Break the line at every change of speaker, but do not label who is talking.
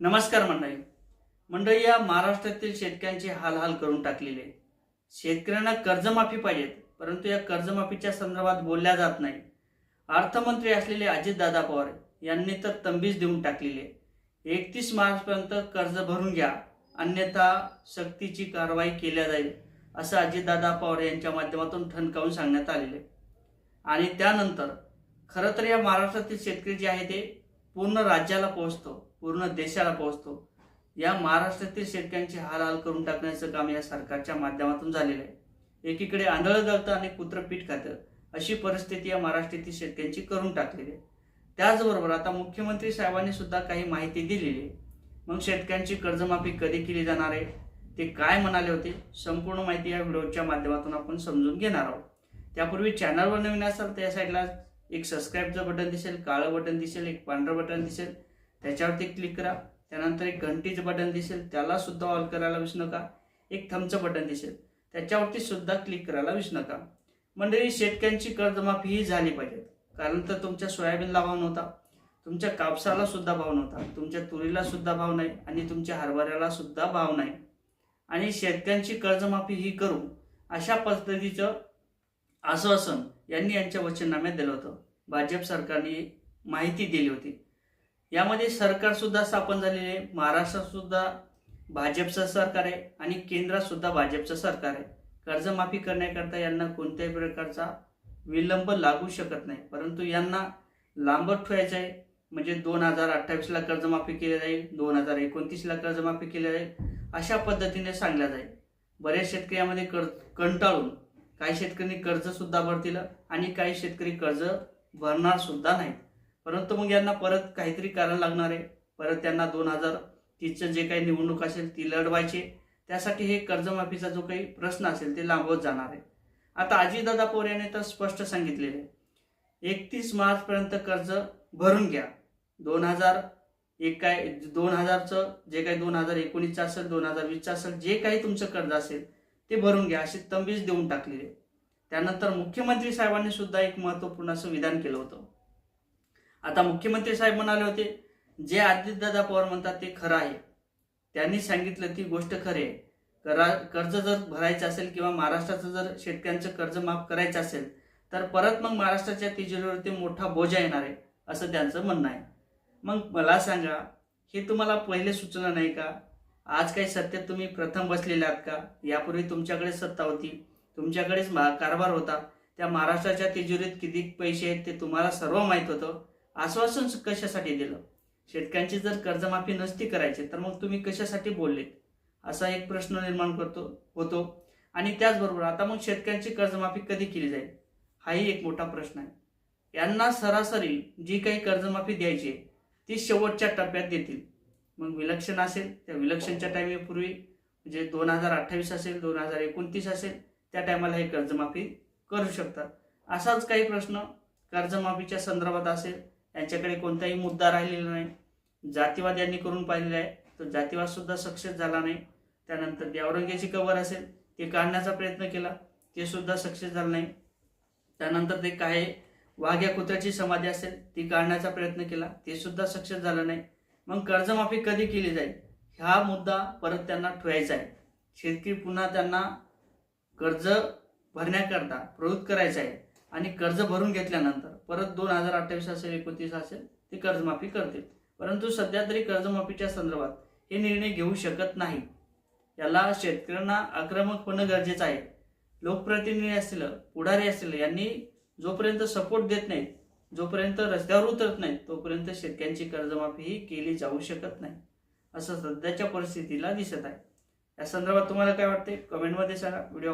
नमस्कार मंडळी. मंडळी या महाराष्ट्रातील शेतकऱ्यांचे हाल हाल करून टाकलेले. शेतकऱ्यांना कर्जमाफी पाहिजेत परंतु या कर्जमाफीच्या संदर्भात बोलल्या जात नाही. अर्थमंत्री असलेले अजितदादा पवार यांनी तर तंबीज देऊन टाकलेली. आहे एकतीस मार्चपर्यंत कर्ज भरून घ्या अन्यथा सक्तीची कारवाई केल्या जाईल असं अजितदादा पवार यांच्या माध्यमातून ठणकावून सांगण्यात आलेले. आहे. आणि त्यानंतर खरं तर या महाराष्ट्रातील शेतकरी जे आहे ते पूर्ण राज्याला पोहोचतो. पूर्ण देशाला पोहोचतो. या महाराष्ट्रातील शेतकऱ्यांचे हाल हाल करून टाकण्याचं काम या सरकारच्या माध्यमातून झालेलं आहे. एकीकडे आंधळं गळतं आणि कुत्रं पीठ खातं अशी परिस्थिती या महाराष्ट्रातील शेतकऱ्यांची करून टाकलेली आहे. त्याचबरोबर आता मुख्यमंत्री साहेबांनी सुद्धा काही माहिती दिलेली आहे. मग शेतकऱ्यांची कर्जमाफी कधी केली जाणार आहे? ते काय म्हणाले होते? संपूर्ण माहिती या व्हिडिओच्या माध्यमातून आपण समजून घेणार आहोत. त्यापूर्वी चॅनलवर नवीन असाल तर या साईडला एक सबस्क्राईबचं बटन दिसेल काळं बटन दिसेल एक पांढरं बटन दिसेल. त्याच्यावरती क्लिक करा. त्यानंतर एक घंटीचं बटन दिसेल. त्याला सुद्धा ऑल करायला विसरू नका. एक थमचं बटन दिसेल. त्याच्यावरती सुद्धा क्लिक करायला विसरू नका. मंडळी शेतकऱ्यांची कर्जमाफी ही झाली पाहिजे. कारण तर तुमच्या सोयाबीनला भाव नव्हता. तुमच्या कापसाला सुद्धा भाव नव्हता. तुमच्या तुरीला सुद्धा भाव नाही आणि तुमच्या हरभऱ्याला सुद्धा भाव नाही. आणि शेतकऱ्यांची कर्जमाफी ही करू अशा पद्धतीचं आश्वासन यांनी यांच्या वचननाम्यात दिलं होतं. भाजप सरकारने माहिती दिली होती. यामध्ये सरकार सुद्धा स्थापन झालेले आहे. महाराष्ट्रात सुद्धा भाजपचं सरकार आहे आणि केंद्रात सुद्धा भाजपचं सरकार आहे. कर्जमाफी करण्याकरता यांना कोणत्याही प्रकारचा विलंब लागू शकत नाही. परंतु यांना लांबत ठेवायचं आहे. म्हणजे दोन हजार अठ्ठावीसला कर्जमाफी केली जाईल दोन हजार एकोणतीसला कर्जमाफी केली जाईल अशा पद्धतीने सांगल्या जाईल बऱ्याच शेतकऱ्यामध्ये कर्ज कंटाळून काही शेतकऱ्यांनी कर्जसुद्धा भरतील आणि काही शेतकरी कर्ज भरणार सुद्धा नाहीत. परंतु मग यांना परत काहीतरी कारण लागणार आहे. परत त्यांना दोन हजार तीसचं जे काही निवडणूक असेल ती लढवायची त्यासाठी हे कर्जमाफीचा जो काही प्रश्न असेल ते लांबवत जाणार आहे. आता अजितदादा पवार यांनी तर स्पष्ट सांगितलेले आहे. एकतीस मार्चपर्यंत कर्ज भरून घ्या. दोन हजार एक काय दोन हजारचं जे काही दोन हजार एकोणीसचं असेल दोन हजार वीसचं असेल जे काही तुमचं कर्ज असेल ते भरून घ्या अशी तंबीज देऊन टाकलेली आहे. त्यानंतर मुख्यमंत्री साहेबांनी सुद्धा एक महत्त्वपूर्ण असं विधान केलं होतं. आता मुख्यमंत्री साहेब म्हणाले होते जे आदित्यदादा पवार म्हणतात ते खरं आहे. त्यांनी सांगितलं ती गोष्ट खरे करा कर्ज जर भरायचं असेल किंवा महाराष्ट्राचं जर शेतकऱ्यांचं कर्ज माफ करायचं असेल तर परत मग महाराष्ट्राच्या तिजोरीवरती मोठा बोजा येणार आहे असं त्यांचं म्हणणं आहे. मग मला सांगा हे तुम्हाला पहिले सूचना नाही का? आज काही सत्तेत तुम्ही प्रथम बसलेले आहात का? यापूर्वी तुमच्याकडे सत्ता होती तुमच्याकडेच मा- कारभार होता. त्या महाराष्ट्राच्या तिजोरीत किती पैसे आहेत ते तुम्हाला सर्व माहीत होतं. आश्वासन कशासाठी दिलं? शेतकऱ्यांची जर कर्जमाफी नसती करायची तर मग तुम्ही कशासाठी बोलले? असा एक प्रश्न निर्माण करतो होतो. आणि त्याचबरोबर आता मग शेतकऱ्यांची कर्जमाफी कधी केली जाईल? हाही एक मोठा प्रश्न आहे. यांना सरासरी जी काही कर्जमाफी द्यायची आहे ती शेवटच्या टप्प्यात देतील. मग विलक्षण असेल त्या विलक्षणच्या टायमिंगपूर्वी म्हणजे दोन हजार अठ्ठावीस असेल दोन हजार एकोणतीस असेल त्या टायमाला हे कर्जमाफी करू शकतात. असाच काही प्रश्न कर्जमाफीच्या संदर्भात असेल यांच्याकडे कोणताही मुद्दा राहिलेला नाही. जातीवाद यांनी करून पाहिलेला आहे. तो जातीवाद सुद्धा सक्सेस झाला नाही. त्यानंतर देवरंग्याची कवर कबर असेल ते काढण्याचा प्रयत्न केला. ते सुद्धा सक्सेस झालं नाही. त्यानंतर ते काय वाघ्या कुत्र्याची समाधी असेल ती काढण्याचा प्रयत्न केला. ते सुद्धा सक्सेस झालं नाही. मग कर्जमाफी कधी केली जाईल? हा मुद्दा परत त्यांना ठेवायचा आहे. शेतकरी पुन्हा त्यांना कर्ज भरण्याकरता प्रवृत्त करायचं आहे. आणि कर्ज भरून घेतल्यानंतर परत दोन हजार अठ्ठावीस असेल एकोणतीस असेल ते कर्जमाफी करतील. परंतु सध्या तरी कर्जमाफीच्या संदर्भात हे निर्णय घेऊ शकत नाही. याला शेतकऱ्यांना आक्रमक होणं गरजेचं आहे. लोकप्रतिनिधी असतील पुढारी असतील यांनी जोपर्यंत सपोर्ट देत नाहीत जोपर्यंत रस्त्यावर उतरत नाहीत तोपर्यंत शेतकऱ्यांची कर्जमाफी ही केली जाऊ शकत नाही. असं सध्याच्या परिस्थितीला दिसत आहे. या संदर्भात तुम्हाला काय वाटते कमेंटमध्ये सांगा. व्हिडिओ